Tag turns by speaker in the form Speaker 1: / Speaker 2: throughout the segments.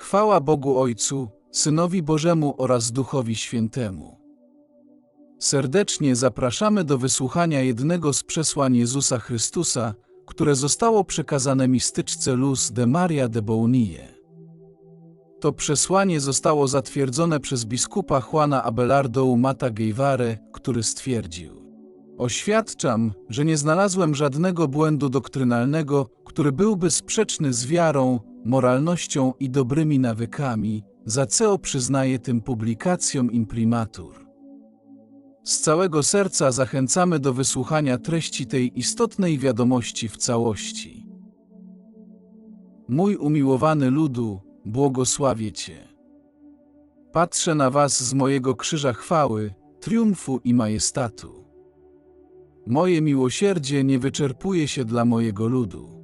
Speaker 1: Chwała Bogu Ojcu, Synowi Bożemu oraz Duchowi Świętemu. Serdecznie zapraszamy do wysłuchania jednego z przesłań Jezusa Chrystusa, które zostało przekazane mistyczce Luz de Maria de Bounie. To przesłanie zostało zatwierdzone przez biskupa Juana Abelardo Mata Guevara, który stwierdził Oświadczam, że nie znalazłem żadnego błędu doktrynalnego, który byłby sprzeczny z wiarą, moralnością i dobrymi nawykami, za co przyznaję tym publikacjom imprimatur. Z całego serca zachęcamy do wysłuchania treści tej istotnej wiadomości w całości. Mój umiłowany ludu, błogosławię Cię. Patrzę na Was z mojego krzyża chwały, triumfu i majestatu. Moje miłosierdzie nie wyczerpuje się dla mojego ludu.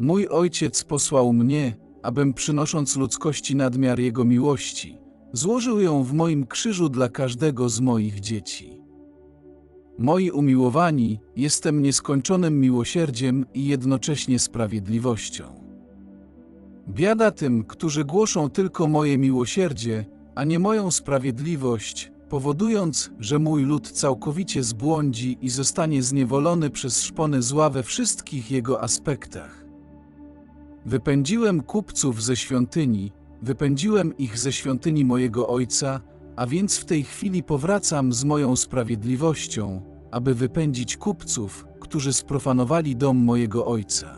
Speaker 1: Mój Ojciec posłał mnie, abym przynosząc ludzkości nadmiar Jego miłości, złożył ją w moim krzyżu dla każdego z moich dzieci. Moi umiłowani, jestem nieskończonym miłosierdziem i jednocześnie sprawiedliwością. Biada tym, którzy głoszą tylko moje miłosierdzie, a nie moją sprawiedliwość, powodując, że mój lud całkowicie zbłądzi i zostanie zniewolony przez szpony zła we wszystkich jego aspektach. Wypędziłem kupców ze świątyni, wypędziłem ich ze świątyni mojego ojca, a więc w tej chwili powracam z moją sprawiedliwością, aby wypędzić kupców, którzy sprofanowali dom mojego ojca.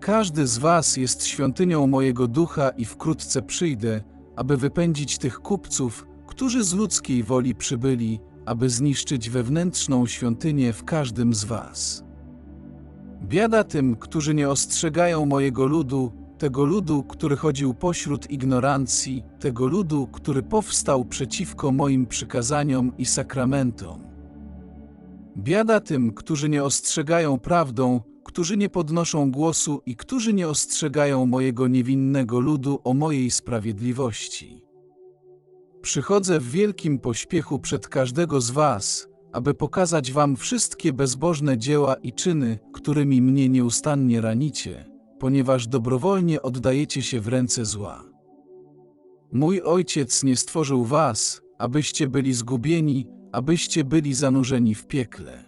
Speaker 1: Każdy z was jest świątynią mojego ducha i wkrótce przyjdę, aby wypędzić tych kupców, którzy z ludzkiej woli przybyli, aby zniszczyć wewnętrzną świątynię w każdym z was. Biada tym, którzy nie ostrzegają mojego ludu, tego ludu, który chodził pośród ignorancji, tego ludu, który powstał przeciwko moim przykazaniom i sakramentom. Biada tym, którzy nie ostrzegają prawdą, którzy nie podnoszą głosu i którzy nie ostrzegają mojego niewinnego ludu o mojej sprawiedliwości. Przychodzę w wielkim pośpiechu przed każdego z was, aby pokazać wam wszystkie bezbożne dzieła i czyny, którymi mnie nieustannie ranicie, ponieważ dobrowolnie oddajecie się w ręce zła. Mój Ojciec nie stworzył was, abyście byli zgubieni, abyście byli zanurzeni w piekle.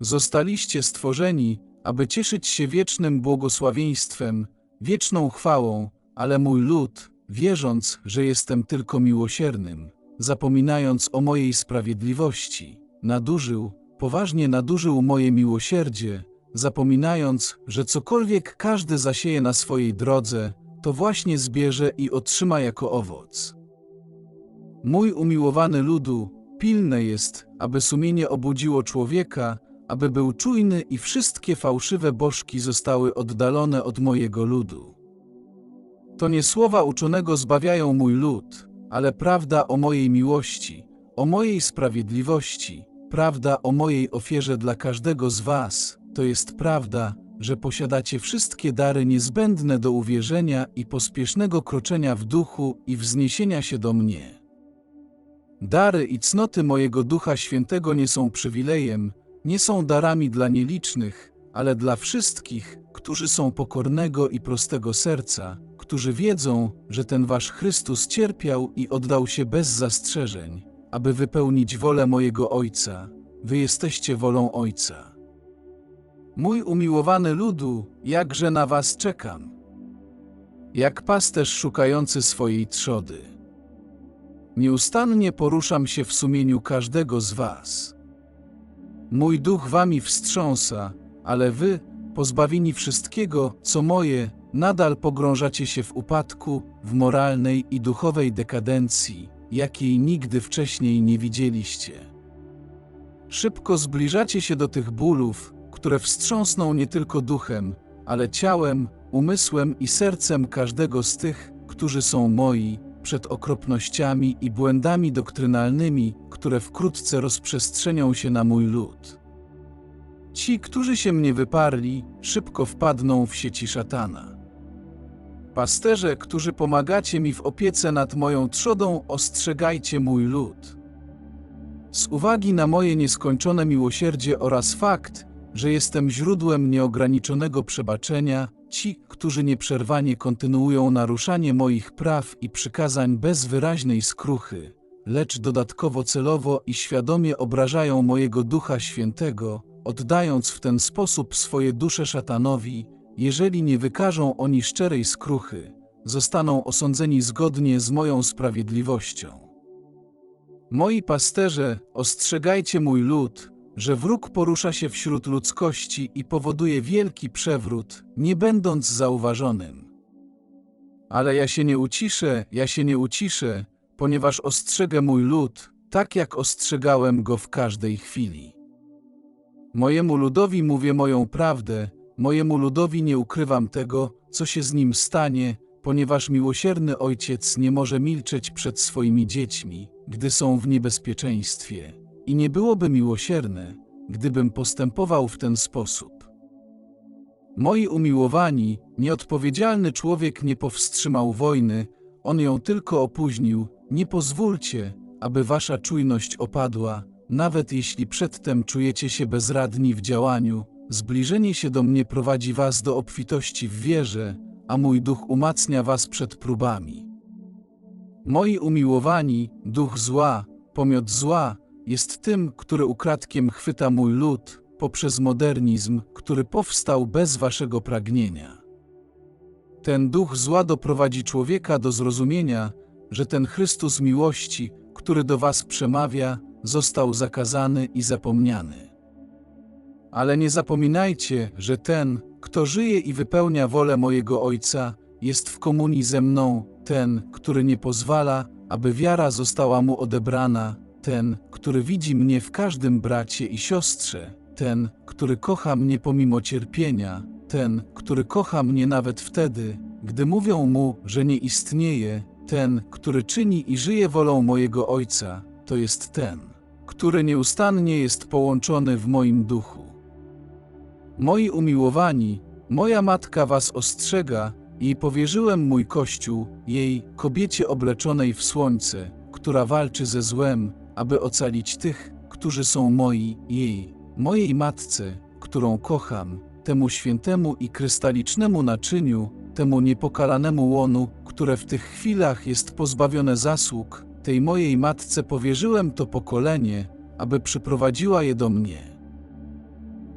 Speaker 1: Zostaliście stworzeni, aby cieszyć się wiecznym błogosławieństwem, wieczną chwałą, ale mój lud, wierząc, że jestem tylko miłosiernym, zapominając o mojej sprawiedliwości, nadużył, poważnie nadużył moje miłosierdzie, zapominając, że cokolwiek każdy zasieje na swojej drodze, to właśnie zbierze i otrzyma jako owoc. Mój umiłowany ludu, pilne jest, aby sumienie obudziło człowieka, aby był czujny i wszystkie fałszywe bożki zostały oddalone od mojego ludu. To nie słowa uczonego zbawiają mój lud, ale prawda o mojej miłości, o mojej sprawiedliwości, prawda o mojej ofierze dla każdego z Was, to jest prawda, że posiadacie wszystkie dary niezbędne do uwierzenia i pospiesznego kroczenia w duchu i wzniesienia się do mnie. Dary i cnoty mojego Ducha Świętego nie są przywilejem, nie są darami dla nielicznych, ale dla wszystkich, którzy są pokornego i prostego serca, którzy wiedzą, że ten wasz Chrystus cierpiał i oddał się bez zastrzeżeń, aby wypełnić wolę mojego Ojca. Wy jesteście wolą Ojca. Mój umiłowany ludu, jakże na was czekam. Jak pasterz szukający swojej trzody. Nieustannie poruszam się w sumieniu każdego z was. Mój duch wami wstrząsa, ale wy, pozbawieni wszystkiego, co moje, nadal pogrążacie się w upadku, w moralnej i duchowej dekadencji, jakiej nigdy wcześniej nie widzieliście. Szybko zbliżacie się do tych bólów, które wstrząsną nie tylko duchem, ale ciałem, umysłem i sercem każdego z tych, którzy są moi, przed okropnościami i błędami doktrynalnymi, które wkrótce rozprzestrzenią się na mój lud. Ci, którzy się mnie wyparli, szybko wpadną w sieci szatana. Pasterze, którzy pomagacie mi w opiece nad moją trzodą, ostrzegajcie mój lud. Z uwagi na moje nieskończone miłosierdzie oraz fakt, że jestem źródłem nieograniczonego przebaczenia, ci, którzy nieprzerwanie kontynuują naruszanie moich praw i przykazań bez wyraźnej skruchy, lecz dodatkowo celowo i świadomie obrażają mojego Ducha Świętego, oddając w ten sposób swoje dusze szatanowi, jeżeli nie wykażą oni szczerej skruchy, zostaną osądzeni zgodnie z moją sprawiedliwością. Moi pasterze, ostrzegajcie mój lud, że wróg porusza się wśród ludzkości i powoduje wielki przewrót, nie będąc zauważonym. Ale ja się nie uciszę, ja się nie uciszę, ponieważ ostrzegę mój lud, tak jak ostrzegałem go w każdej chwili. Mojemu ludowi mówię moją prawdę, mojemu ludowi nie ukrywam tego, co się z nim stanie, ponieważ miłosierny ojciec nie może milczeć przed swoimi dziećmi, gdy są w niebezpieczeństwie, i nie byłoby miłosierne, gdybym postępował w ten sposób. Moi umiłowani, nieodpowiedzialny człowiek nie powstrzymał wojny, on ją tylko opóźnił. Nie pozwólcie, aby wasza czujność opadła, nawet jeśli przedtem czujecie się bezradni w działaniu. Zbliżenie się do mnie prowadzi was do obfitości w wierze, a mój duch umacnia was przed próbami. Moi umiłowani, duch zła, pomiot zła, jest tym, który ukradkiem chwyta mój lud poprzez modernizm, który powstał bez waszego pragnienia. Ten duch zła doprowadzi człowieka do zrozumienia, że ten Chrystus miłości, który do was przemawia, został zakazany i zapomniany. Ale nie zapominajcie, że ten, kto żyje i wypełnia wolę mojego Ojca, jest w komunii ze mną, ten, który nie pozwala, aby wiara została mu odebrana, ten, który widzi mnie w każdym bracie i siostrze, ten, który kocha mnie pomimo cierpienia, ten, który kocha mnie nawet wtedy, gdy mówią mu, że nie istnieje, ten, który czyni i żyje wolą mojego Ojca, to jest ten, który nieustannie jest połączony w moim duchu. Moi umiłowani, moja matka was ostrzega i powierzyłem mój kościół jej kobiecie obleczonej w słońce, która walczy ze złem, aby ocalić tych, którzy są moi, jej, mojej matce, którą kocham, temu świętemu i krystalicznemu naczyniu, temu niepokalanemu łonu, które w tych chwilach jest pozbawione zasług, tej mojej matce powierzyłem to pokolenie, aby przyprowadziła je do mnie.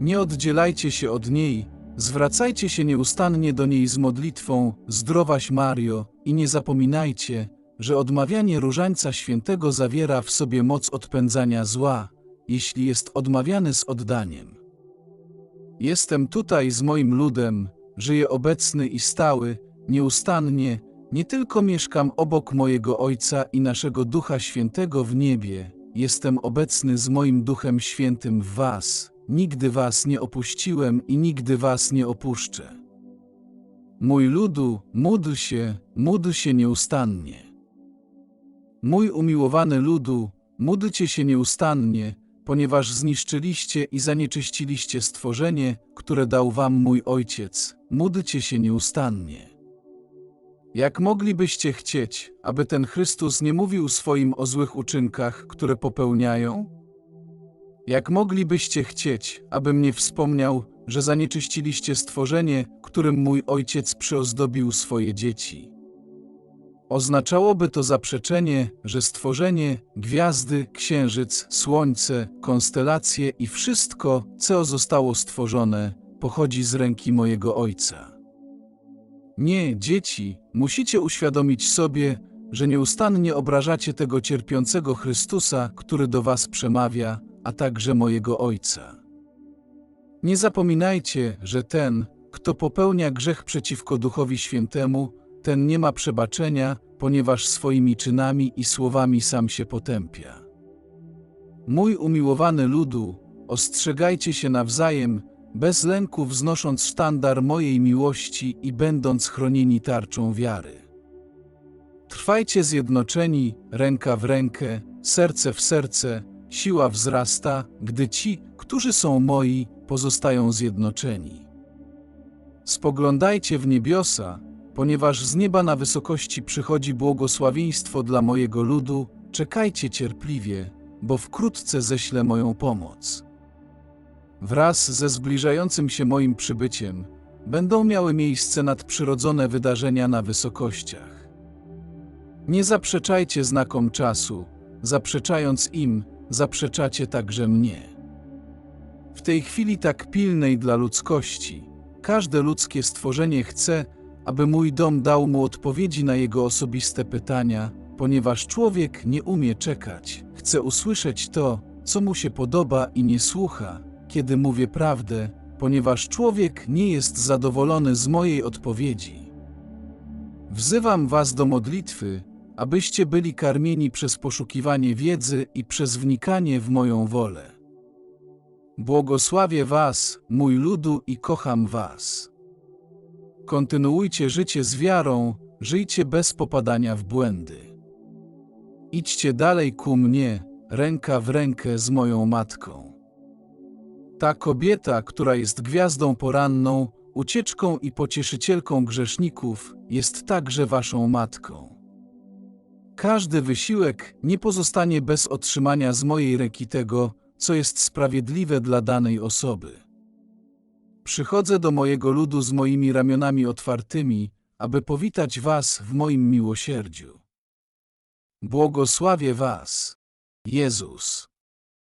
Speaker 1: Nie oddzielajcie się od niej, zwracajcie się nieustannie do niej z modlitwą, zdrowaś Mario, i nie zapominajcie, że odmawianie różańca świętego zawiera w sobie moc odpędzania zła, jeśli jest odmawiany z oddaniem. Jestem tutaj z moim ludem, żyję obecny i stały, nieustannie, nie tylko mieszkam obok mojego Ojca i naszego Ducha Świętego w niebie, jestem obecny z moim Duchem Świętym w Was, nigdy Was nie opuściłem i nigdy Was nie opuszczę. Mój ludu, módl się, módl się nieustannie. Mój umiłowany ludu, módlcie się nieustannie, ponieważ zniszczyliście i zanieczyściliście stworzenie, które dał wam mój Ojciec, módlcie się nieustannie. Jak moglibyście chcieć, aby ten Chrystus nie mówił swoim o złych uczynkach, które popełniają? Jak moglibyście chcieć, abym nie wspomniał, że zanieczyściliście stworzenie, którym mój Ojciec przyozdobił swoje dzieci? Oznaczałoby to zaprzeczenie, że stworzenie, gwiazdy, księżyc, słońce, konstelacje i wszystko, co zostało stworzone, pochodzi z ręki mojego Ojca. Nie, dzieci, musicie uświadomić sobie, że nieustannie obrażacie tego cierpiącego Chrystusa, który do was przemawia, a także mojego Ojca. Nie zapominajcie, że ten, kto popełnia grzech przeciwko Duchowi Świętemu, ten nie ma przebaczenia, ponieważ swoimi czynami i słowami sam się potępia. Mój umiłowany ludu, ostrzegajcie się nawzajem, bez lęku wznosząc sztandar mojej miłości i będąc chronieni tarczą wiary. Trwajcie zjednoczeni, ręka w rękę, serce w serce, siła wzrasta, gdy ci, którzy są moi, pozostają zjednoczeni. Spoglądajcie w niebiosa, ponieważ z nieba na wysokości przychodzi błogosławieństwo dla mojego ludu, czekajcie cierpliwie, bo wkrótce ześlę moją pomoc. Wraz ze zbliżającym się moim przybyciem, będą miały miejsce nadprzyrodzone wydarzenia na wysokościach. Nie zaprzeczajcie znakom czasu, zaprzeczając im, zaprzeczacie także mnie. W tej chwili tak pilnej dla ludzkości, każde ludzkie stworzenie chce, aby mój dom dał mu odpowiedzi na jego osobiste pytania, ponieważ człowiek nie umie czekać, chce usłyszeć to, co mu się podoba i nie słucha, kiedy mówię prawdę, ponieważ człowiek nie jest zadowolony z mojej odpowiedzi. Wzywam was do modlitwy, abyście byli karmieni przez poszukiwanie wiedzy i przez wnikanie w moją wolę. Błogosławię was, mój ludu, i kocham was. Kontynuujcie życie z wiarą, żyjcie bez popadania w błędy. Idźcie dalej ku mnie, ręka w rękę z moją matką. Ta kobieta, która jest gwiazdą poranną, ucieczką i pocieszycielką grzeszników, jest także waszą matką. Każdy wysiłek nie pozostanie bez otrzymania z mojej ręki tego, co jest sprawiedliwe dla danej osoby. Przychodzę do mojego ludu z moimi ramionami otwartymi, aby powitać was w moim miłosierdziu. Błogosławię was, Jezus.